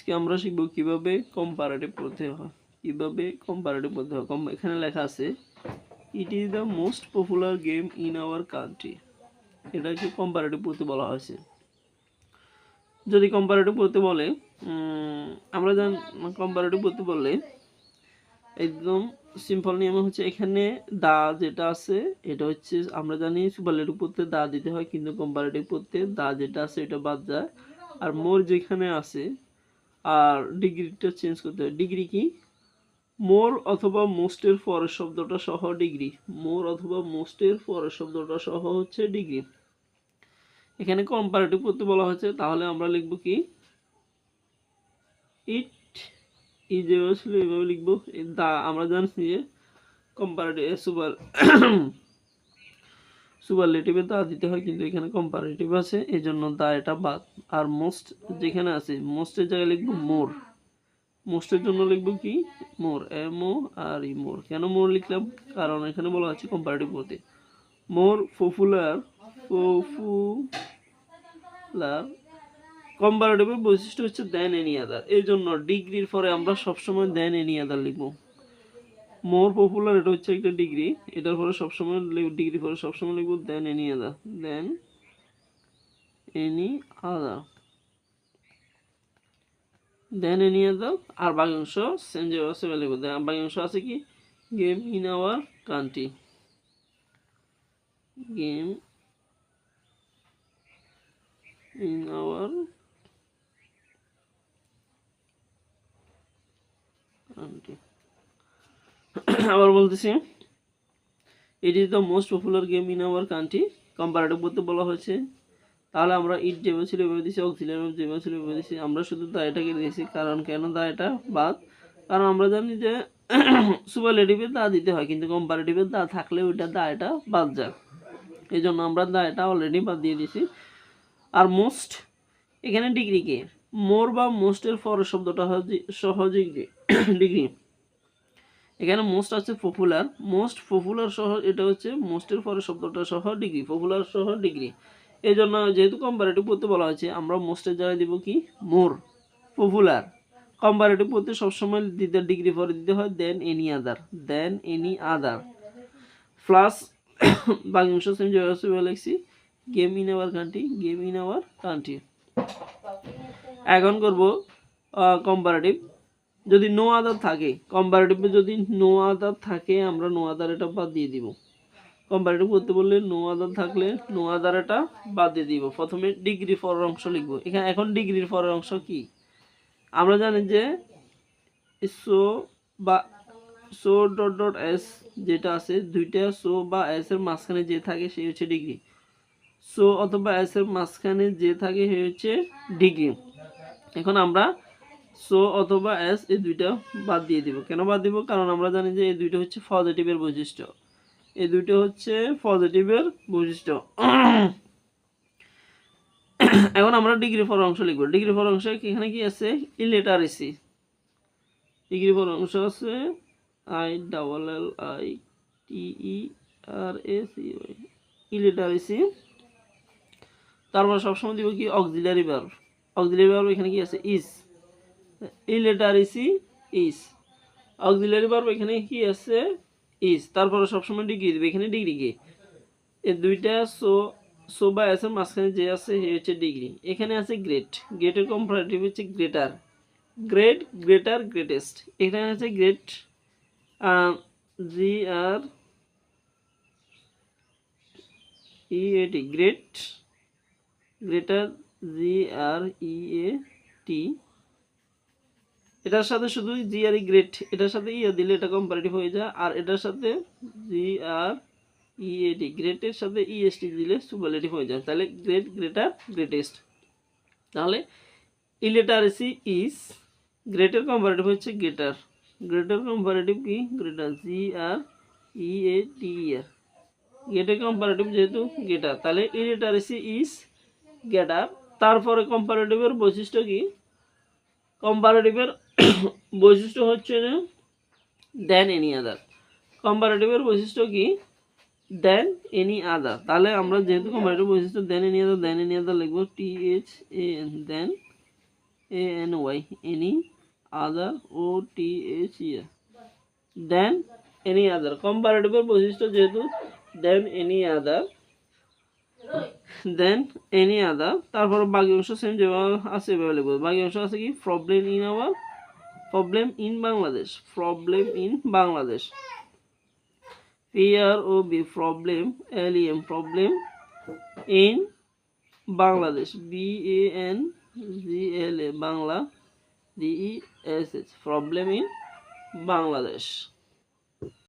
আজকে আমরা শিখব কিভাবে কম্পারেটিভ পড়তে হয় কিভাবে কম্পারেটিভ পড়তে হয় কম এখানে লেখা আছে it is the most popular game in our country এটাকে কম্পারেটিভ পড়তে বলা হয়েছে যদি কম্পারেটিভ পড়তে বলে আমরা জান কম্পারেটিভ পড়তে বললে একদম সিম্পল নিয়ম হচ্ছে এখানে দা যেটা আছে এটা হচ্ছে আমরা জানি সুপারলেটিভ পড়তে দা দিতে হয় কিন্তু কম্পারেটিভ পড়তে দা যেটা আছে এটা বাদ যায় আর মোর যেখানে আছে আর ডিগ্রিটা চেঞ্জ করতে হবে ডিগ্রি কি মোর অথবা মোস্টের পরের শব্দটা সহ ডিগ্রি মোর অথবা মোস্টের পরের শব্দটা সহ হচ্ছে ডিগ্রি এখানে কম্পারেটিভ করতে বলা হয়েছে তাহলে আমরা লিখব কি ইট ই যেভাবে ছিল এইভাবে লিখবো দা আমরা জানছি যে কম্পারেটিভ সুপার সুপারলেটিভে দা দিতে হয় কিন্তু এখানে কম্পারেটিভ আছে এই জন্য দা এটা বাদ আর মোস্ট যেখানে আছে মোস্টের জায়গায় লিখবো মোর মোস্টের জন্য লিখবো কি মোর এম ও আর ই মোর কেন মোর লিখলাম কারণ এখানে বলা আছে কম্পারেটিভ বলতে মোর পপুলার পপুলার কম্পারেটিভের বৈশিষ্ট্য হচ্ছে দেন এনি আদার এই জন্য ডিগ্রির পরে আমরা সবসময় দেন এনি আদার লিখবো মোর পপুলার এটা হচ্ছে একটা ডিগ্রি এটার পরে সবসময় ডিগ্রি পরে সবসময় লিখবো than any other than any other than any other আর বাকি অংশ সেঞ্জে দেন লিখবো বাকি অংশ আছে কি game in our country game in our আবার বলতেছি it is the most popular game in our country comparative বলতে বলা হয়েছে তাহলে আমরা ইট যেভাবে ছিল এভাবে দিয়েছি অক্সিলিয়াম যেভাবে ছিল এভাবে দিয়েছি আমরা শুধু দায়টাকে দিয়েছি কারণ কেন দায়টা বাদ কারণ আমরা জানি যে সুপারলেটিভে দা দিতে হয় কিন্তু কম্পারেটিভের দা থাকলে ওইটা দায়টা বাদ যায় এই জন্য আমরা দায়টা অলরেডি বাদ দিয়ে দিয়েছি আর মোস্ট এখানে ডিগ্রিকে মোর বা মোস্টের পরের শব্দটা সহযোগী ডিগ্রি এখানে মোস্ট আছে পপুলার মোস্ট পপুলার সহ এটা হচ্ছে মোস্টের পরে শব্দটা সহ ডিগ্রি পপুলার সহ ডিগ্রি এই জন্য যেহেতু কম্পারেটিভ পড়তে বলা হয়েছে আমরা মোস্টের জায়গায় দিব কি মোর পপুলার কম্পারেটিভ পড়তে সবসময় দিতে ডিগ্রি পরে দিতে হয় than any other than any other plus Bangladesh আমি যেভাবে লিখছি game in our country game in our country এখন করব কম্পারেটিভ যদি নো আদার থাকে কম্পারেটিভে যদি নো আদার থাকে আমরা নো আদার এটা বাদ দিয়ে দিব কম্পারেটিভ করতে বললে নো আদার থাকলে নো আদার এটা বাদ দিয়ে দিব প্রথমে ডিগ্রি ফরের অংশ লিখবো এখানে এখন ডিগ্রির ফরের অংশ কি আমরা জানি যে সো বা সো ডট ডট এস যেটা আছে দুইটা সো বা এস এর মাঝখানে যে থাকে সেই হচ্ছে ডিগ্রি সো অথবা এস এর মাঝখানে যে থাকে সে হচ্ছে ডিগ্রি এখন আমরা সো অথবা অ্যাস এই দুইটা বাদ দিয়ে দিব কেন বাদ দিব কারণ আমরা জানি যে এই দুইটা হচ্ছে পজিটিভের বৈশিষ্ট্য এই দুইটা হচ্ছে পজিটিভের বৈশিষ্ট্য এখন আমরা ডিগ্রি ফর অংশ লিখব ডিগ্রি ফর অংশ এখানে কি আছে ইলিটারেসি ডিগ্রি ফর অংশ আছে I double L I T E R A C Y illiteracy তারপর সবসময় দিব কি অক্সিলারি ভার্ব অক্সিলারি ভার্ব এখানে কি আছে is illiteracy is auxiliary verb এখানে কি আছে ইস তারপরে সবসময় ডিগ্রি দেবে এখানে ডিগ্রি কি এ দুইটা সো সো বা আছে মাঝখানে যে আছে সে হচ্ছে ডিগ্রি এখানে আছে গ্রেট গ্রেটের কম্পারেটিভ হচ্ছে গ্রেটার গ্রেট গ্রেটার গ্রেটেস্ট এখানে আছে গ্রেট জি আর ই এটি great greater G R E A T এটার সাথে শুধু জি আর ই e গ্রেট এটার সাথে ইয়ে দিলে এটা কম্পারেটিভ হয়ে যায় আর এটার সাথে জি আর ইএডি e গ্রেটের সাথে ইএসটি দিলে সুপারলেটিভ হয়ে যায় তাহলে গ্রেট গ্রেটার গ্রেটেস্ট তাহলে ইলেটারেসি ইজ গ্রেটার কম্পারেটিভ হচ্ছে গ্রেটার গ্রেটার কম্পারেটিভ কি greater G R E A D R greater comparative যেহেতু গ্রেটার তাহলে ইলেটারেসি ইজ গ্রেটার তারপরে কম্পারেটিভের বৈশিষ্ট্য কি কম্পারেটিভের বৈশিষ্ট্য হচ্ছে যে দেন এনি আদার কম্পারেটিভের বৈশিষ্ট্য কি দেন এনি আদার তাহলে আমরা যেহেতু কম্পারেটিভ বৈশিষ্ট্য দেন any other than any other লিখব T H A N than A N Y any other O T H E R than any other কম্পারেটিভের বৈশিষ্ট্য যেহেতু দেন এনি আদার দেন এনি আদার তারপর বাকি অংশ সেম যেভাবে আছে এভাবে লিখব বাকি অংশ আছে কি problem in our problem in Bangladesh PROB problem in Bangladesh BANGLA Bangla DESS problem in Bangladesh